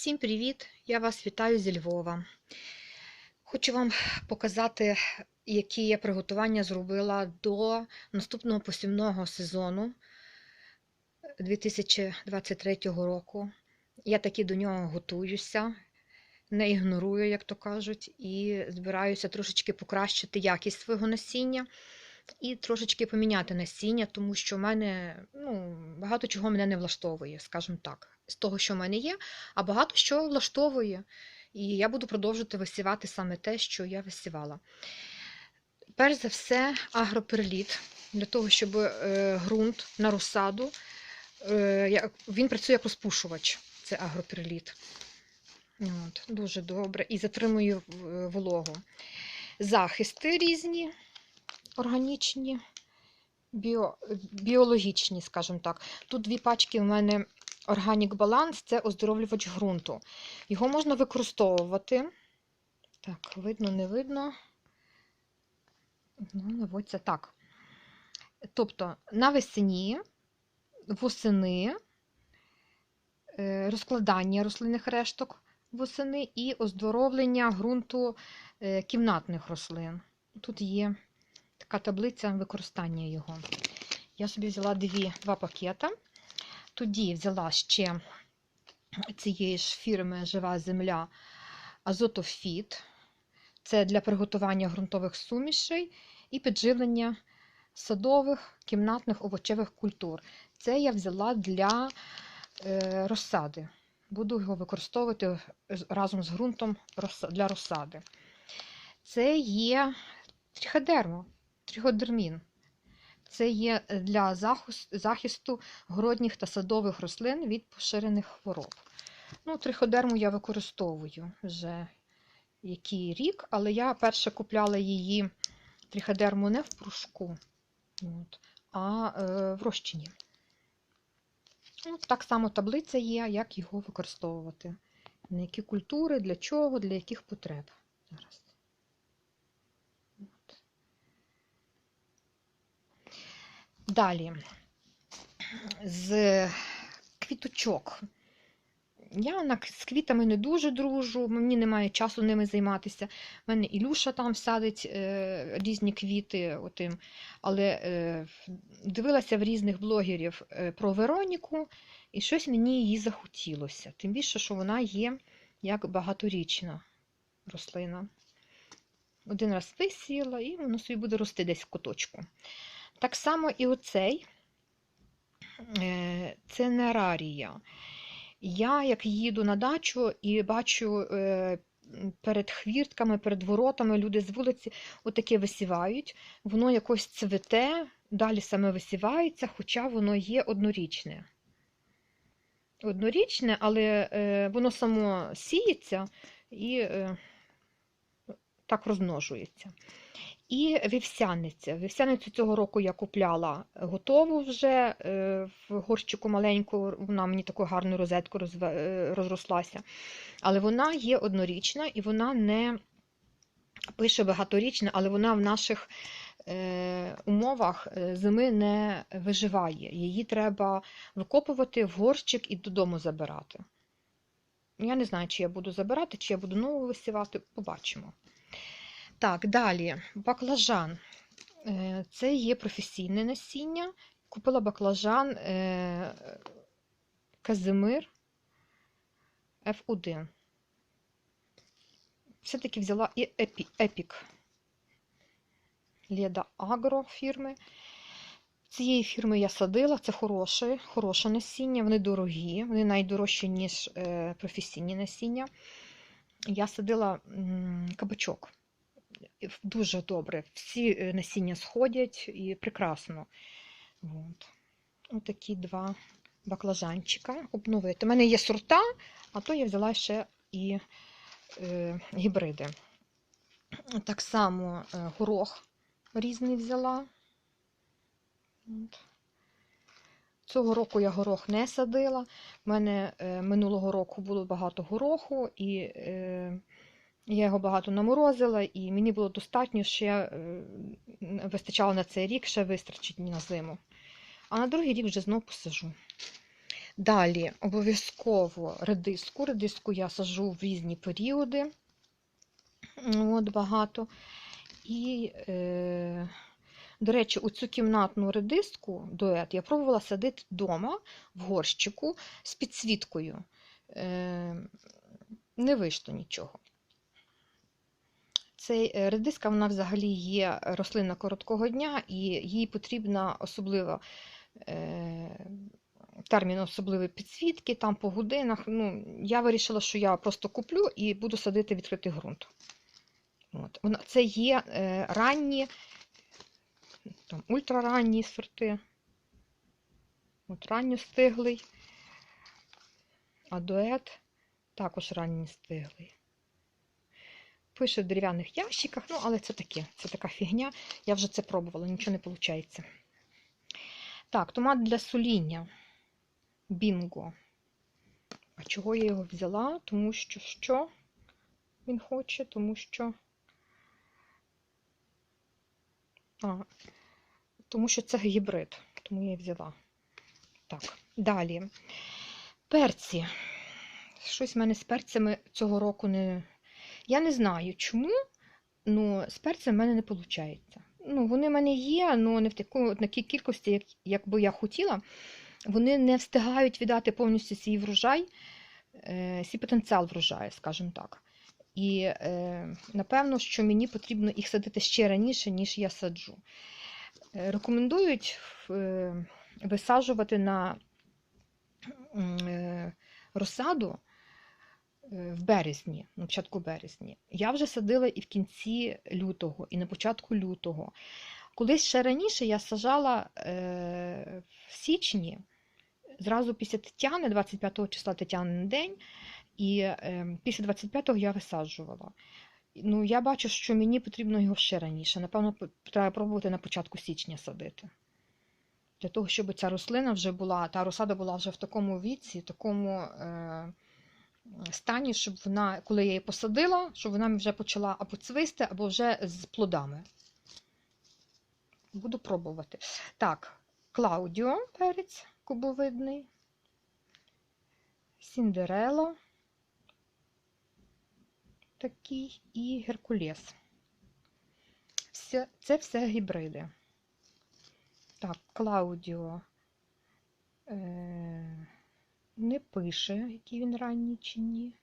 Всім привіт! Я вас вітаю зі Львова. Хочу вам показати, які я приготування зробила до наступного посівного сезону 2023 року. Я таки до нього готуюся, не ігнорую, як то кажуть, і збираюся трошечки покращити якість свого насіння і трошечки поміняти насіння, тому що в мене ну, багато чого мене не влаштовує, скажімо так, з того, що в мене є, а багато що влаштовує. І я буду продовжувати висівати саме те, що я висівала. Перш за все, агроперліт, для того, щоб е, ґрунт на розсаду, е, він працює як розпушувач, це агроперліт. От, Дуже добре. І затримує вологу. Захисти різні органічні, біо, біологічні, скажімо так. Тут дві пачки в мене Organic Balance це оздоровлювач ґрунту. Його можна використовувати. Так, видно, не видно. Ну, наводься так. Тобто навесні, восени, розкладання рослинних решток восени і оздоровлення ґрунту кімнатних рослин. Тут є така таблиця використання його. Я собі взяла дві, два пакета. Тоді взяла ще цієї ж фірми Жива земля Азотофіт. Це для приготування ґрунтових сумішей і підживлення садових, кімнатних овочевих культур. Це я взяла для е, розсади. Буду його використовувати разом з ґрунтом для розсади. Це є тріходермо, тріходермін. Це є для захисту городніх та садових рослин від поширених хвороб. Ну, Триходерму я використовую вже який рік, але я перше купляла її триходерму не в прушку, от, а е, в розчині. Ну, Так само таблиця є, як його використовувати. На які культури, для чого, для яких потреб. Зараз. Далі з квіточок. Я з квітами не дуже дружу, мені немає часу ними займатися. У мене Ілюша там садить е, різні квіти, отим. але е, дивилася в різних блогерів е, про Вероніку, і щось мені її захотілося. Тим більше, що вона є як багаторічна рослина. Один раз висіяла, і воно собі буде рости десь в куточку. Так само і оцей е, це нерарія. Я, як їду на дачу і бачу е, перед хвіртками, перед воротами люди з вулиці отаке висівають, воно якось цвете, далі саме висівається, хоча воно є однорічне. Однорічне, але е, воно само сіється і так розмножується. І вівсяниця. Вівсяницю цього року я купляла готову вже е, в горщику маленьку, вона мені таку гарну розетку е, розрослася. Але вона є однорічна і вона не пише багаторічна, але вона в наших е, умовах зими не виживає. Її треба викопувати в горщик і додому забирати. Я не знаю, чи я буду забирати, чи я буду нову висівати, побачимо. Так, далі баклажан. Е, це є професійне насіння. Купила баклажан е, Казимир F1. Все-таки взяла і Епік Леда Агро фірми. Цієї фірми я садила, це хороше, хороше насіння, вони дорогі, вони найдорожчі, ніж е, професійні насіння. Я садила кабачок дуже добре. Всі е, насіння сходять і прекрасно. От. Ось такі два баклажанчика обновити. У мене є сорта, а то я взяла ще і е, гібриди. Так само е, горох різний взяла. От. Цього року я горох не садила. У мене е, минулого року було багато гороху, і е, я його багато наморозила, і мені було достатньо, ще е, вистачало на цей рік, ще вистачить на зиму. А на другий рік вже знову посажу. Далі обов'язково редиску. Редиску я сажу в різні періоди. От багато. І, е, до речі, у цю кімнатну редиску дует я пробувала садити вдома в горщику з підсвіткою. Е, не вийшло нічого. Цей е, редиска вона взагалі є рослина короткого дня, і їй потрібна особлива е, термін особливої підсвітки, там по годинах. Ну, я вирішила, що я просто куплю і буду садити відкритий ґрунт. От. Це є е, ранні, там, ультраранні сорти. От а дует також ранньостиглий. Пише в дерев'яних ящиках, ну, але це таке, це така фігня. Я вже це пробувала, нічого не виходить. Так, томат для соління. Бінго. А чого я його взяла? Тому що що він хоче? Тому що. А, тому що це гібрид, тому я взяла. Так, далі. Перці. Щось в мене з перцями цього року не. Я не знаю чому, але з перцем в мене не виходить. Ну, вони в мене є, але не в такій кількості, як, як би я хотіла. Вони не встигають віддати повністю свій врожай, е, свій потенціал врожаю, скажімо так. І е, напевно, що мені потрібно їх садити ще раніше, ніж я саджу. Е, рекомендують е, висаджувати на е, розсаду в березні, на початку березні. Я вже садила і в кінці лютого, і на початку лютого. Колись ще раніше я сажала е, в січні, зразу після Тетяни, 25 числа Тетянин день, і е, після 25-го я висаджувала. Ну, я бачу, що мені потрібно його ще раніше. Напевно, треба пробувати на початку січня садити. Для того, щоб ця рослина вже була, та розсада була вже в такому віці, такому е, стані, щоб вона, коли я її посадила, щоб вона вже почала або цвисти, або вже з плодами. Буду пробувати. Так, Клаудіо перець кубовидний, Сіндерело такий і Геркулес. Все, це все гібриди. Так, Клаудіо е, не пише, який він ранній чи ні.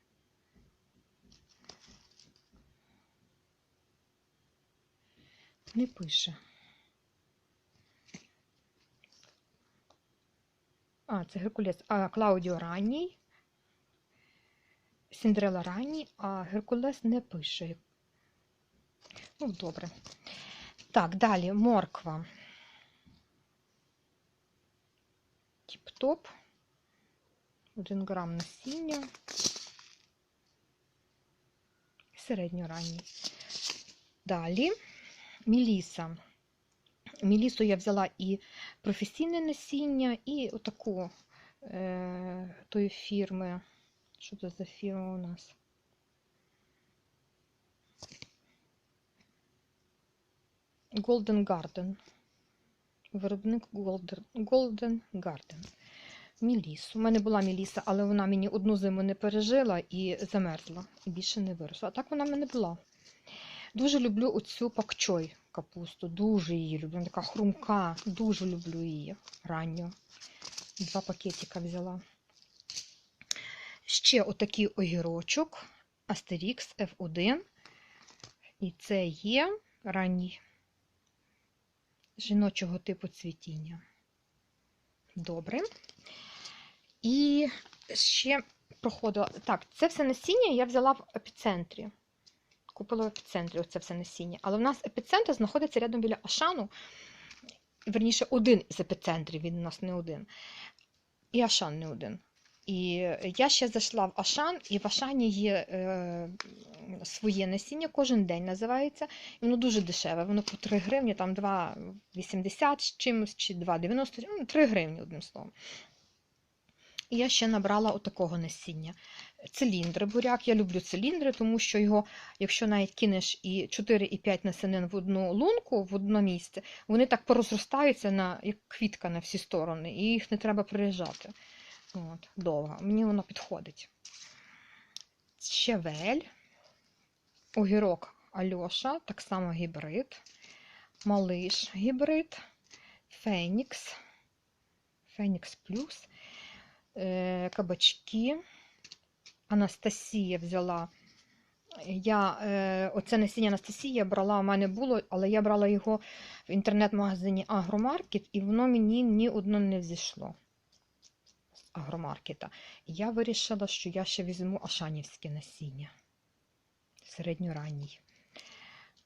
Не пише. А, це Геркулес. А Клаудіо ранній. Сіндрела ранній, а Геркулес не пише. Ну, добре. Так, далі морква. Тіп-топ. Один грам насіння. Середньоранній. Далі Міліса. Мілісу я взяла і професійне насіння, і отаку е, тої фірми. Що це за фірма у нас? Golden Garden. Виробник Golden Garden. Мілісу. У мене була міліса, але вона мені одну зиму не пережила і замерзла. І більше не виросла. А так вона в мене була. Дуже люблю оцю пакчой капусту. Дуже її люблю. Вона така хрумка. Дуже люблю її ранню. Два пакетика взяла. Ще отакий огірочок Asterix F1. І це є ранній жіночого типу цвітіння. Добре. І ще проходила. Так, це все насіння я взяла в епіцентрі. Купила в епіцентрі оце все насіння. Але в нас епіцентр знаходиться рядом біля Ашану. Верніше, один із епіцентрів, він у нас не один. І Ашан не один. І я ще зайшла в Ашан, і в Ашані є е, своє насіння, кожен день називається. І воно дуже дешеве. Воно по 3 гривні, там 2,80 з чимось, чи 2,90, ну, 3 гривні, одним словом. І я ще набрала отакого насіння. Циліндри буряк. Я люблю циліндри, тому що його, якщо навіть кинеш і 4 і 5 насінин в одну лунку, в одне місце, вони так порозростаються, на, як квітка на всі сторони, і їх не треба приріжати. От, довга. Мені воно підходить. Щавель, огірок Альоша, так само гібрид, малиш гібрид, Фенікс, Фенікс плюс, кабачки. Анастасія взяла. Я е, оце насіння Анастасія брала, у мене було, але я брала його в інтернет-магазині Агромаркет, і воно мені ні одно не взійшло з агромаркета. Я вирішила, що я ще візьму ашанівське насіння. Середньоранній.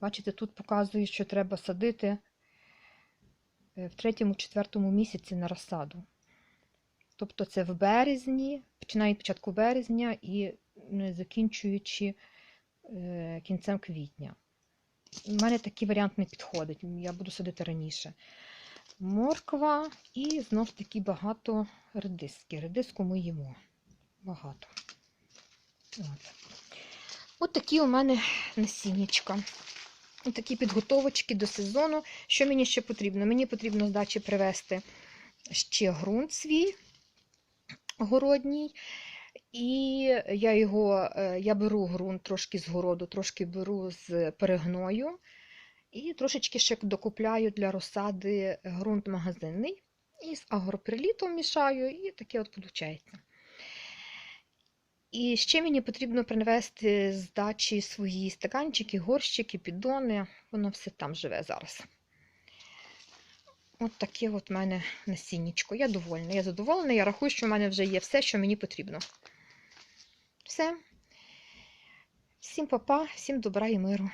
Бачите, тут показує, що треба садити е, в третьому-четвертому місяці на розсаду. Тобто це в березні, починає початку березня і закінчуючи е, кінцем квітня. У мене такий варіант не підходить. Я буду садити раніше. Морква і знов таки багато редиски. Редиску ми їмо. Багато. От. От такі у мене насіннячка. От такі підготовочки до сезону. Що мені ще потрібно? Мені потрібно з дачі привезти ще ґрунт свій городній. І я його, е, я беру ґрунт трошки з городу, трошки беру з перегною. І трошечки ще докупляю для розсади ґрунт магазинний. І з агроприлітом мішаю, і таке от виходить. І ще мені потрібно принести з дачі свої стаканчики, горщики, піддони. Воно все там живе зараз. От таке от в мене насіннячко. Я довольна. Я задоволена, я рахую, що в мене вже є все, що мені потрібно. Все. Всім папа, всім добра і миру.